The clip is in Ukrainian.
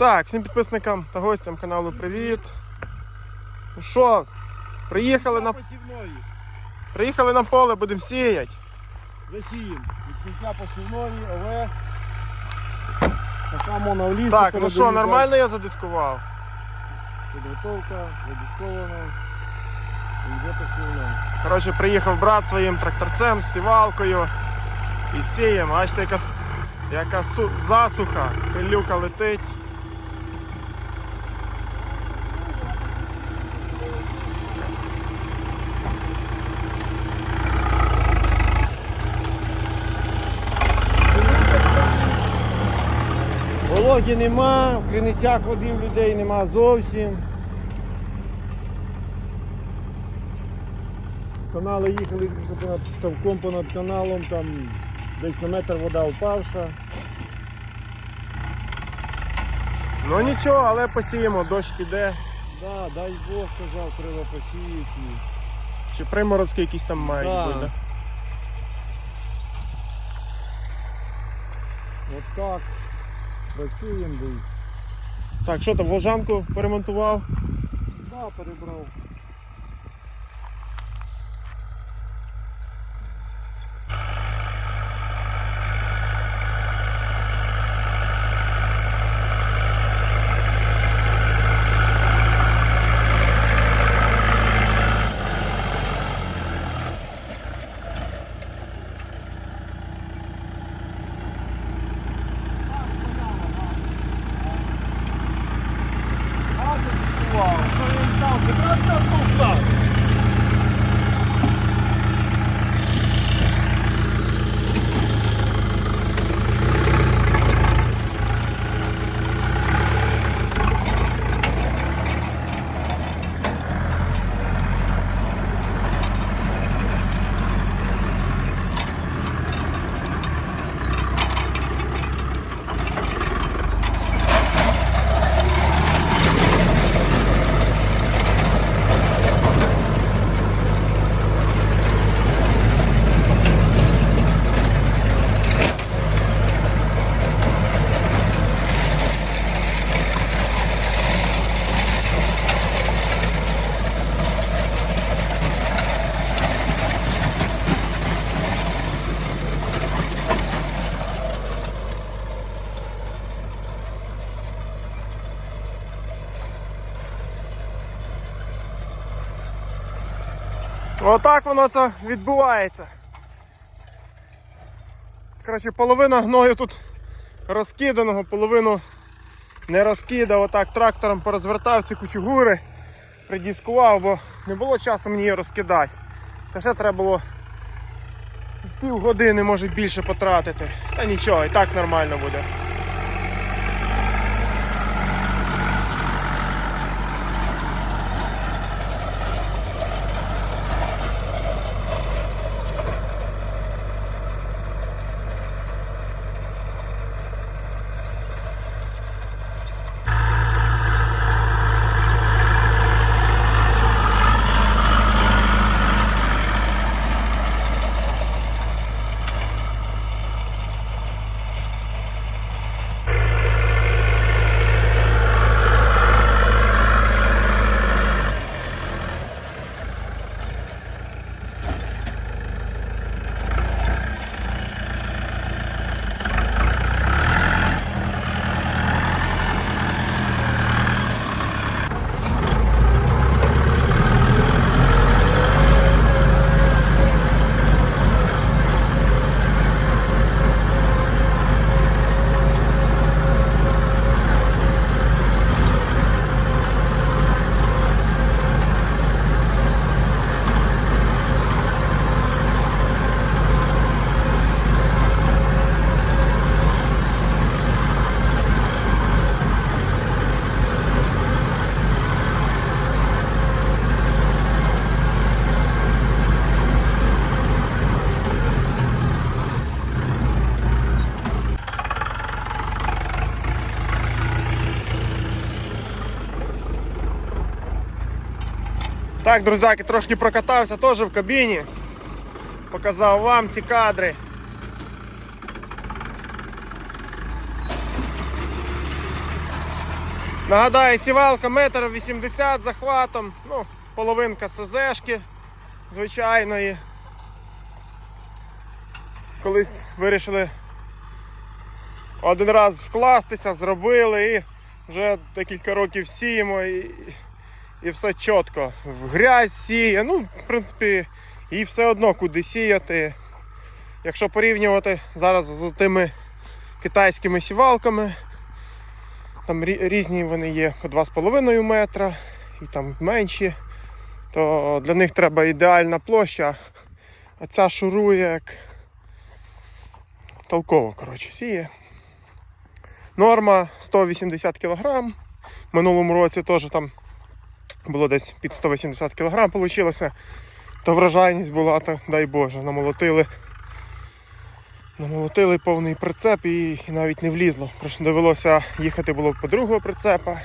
Так, всім підписникам та гостям каналу привіт. Ну що, приїхали на, посівної. приїхали на поле, будемо сіяти. Засіємо. Відкриття посівної, овес. Така моноліт. Так, ну що, нормально я задискував? Підготовка, задіскована. І посівна. Коротше, приїхав брат своїм тракторцем з сівалкою і сіємо. Бачите, яка, яка су- засуха, пилюка летить. Вологі нема, в криницях води в людей нема зовсім. Канали їхали що понад ставком понад каналом, там десь на метр вода впавша. Ну нічого, але посіємо, дощ піде. Да, дай Бог сказав, треба посіяти. Чи приморозки якісь там мають Да. бути. От так. Працюємо. Так, що там, волжанку перемонтував? Да, перебрав. Franca, Franca, Franca. Отак воно це відбувається. Коротше, половина гною тут розкиданого, половину не розкидав. Отак трактором порозвертав ці кучугури, придіскував, бо не було часу мені її розкидати. Та ще треба було з півгодини, може більше потратити. Та нічого, і так нормально буде. Так, друзяки, трошки прокатався теж в кабіні. Показав вам ці кадри. Нагадаю, сівалка метр 80 захватом, ну, половинка СЗшки звичайної. Колись вирішили один раз вкластися, зробили і вже декілька років сіємо і, і все чітко. В грязь сіє, ну, в принципі, і все одно куди сіяти. Якщо порівнювати зараз з тими китайськими сівалками, там різні вони є по 2,5 метра і там менші, то для них треба ідеальна площа, а ця шурує як толково, коротше, сіє. Норма 180 кг. В минулому році теж там було десь під 180 кг вийшло. То врожайність була, то дай Боже, намолотили. Намолотили повний прицеп і навіть не влізло. Просто довелося їхати було по другого прицепа.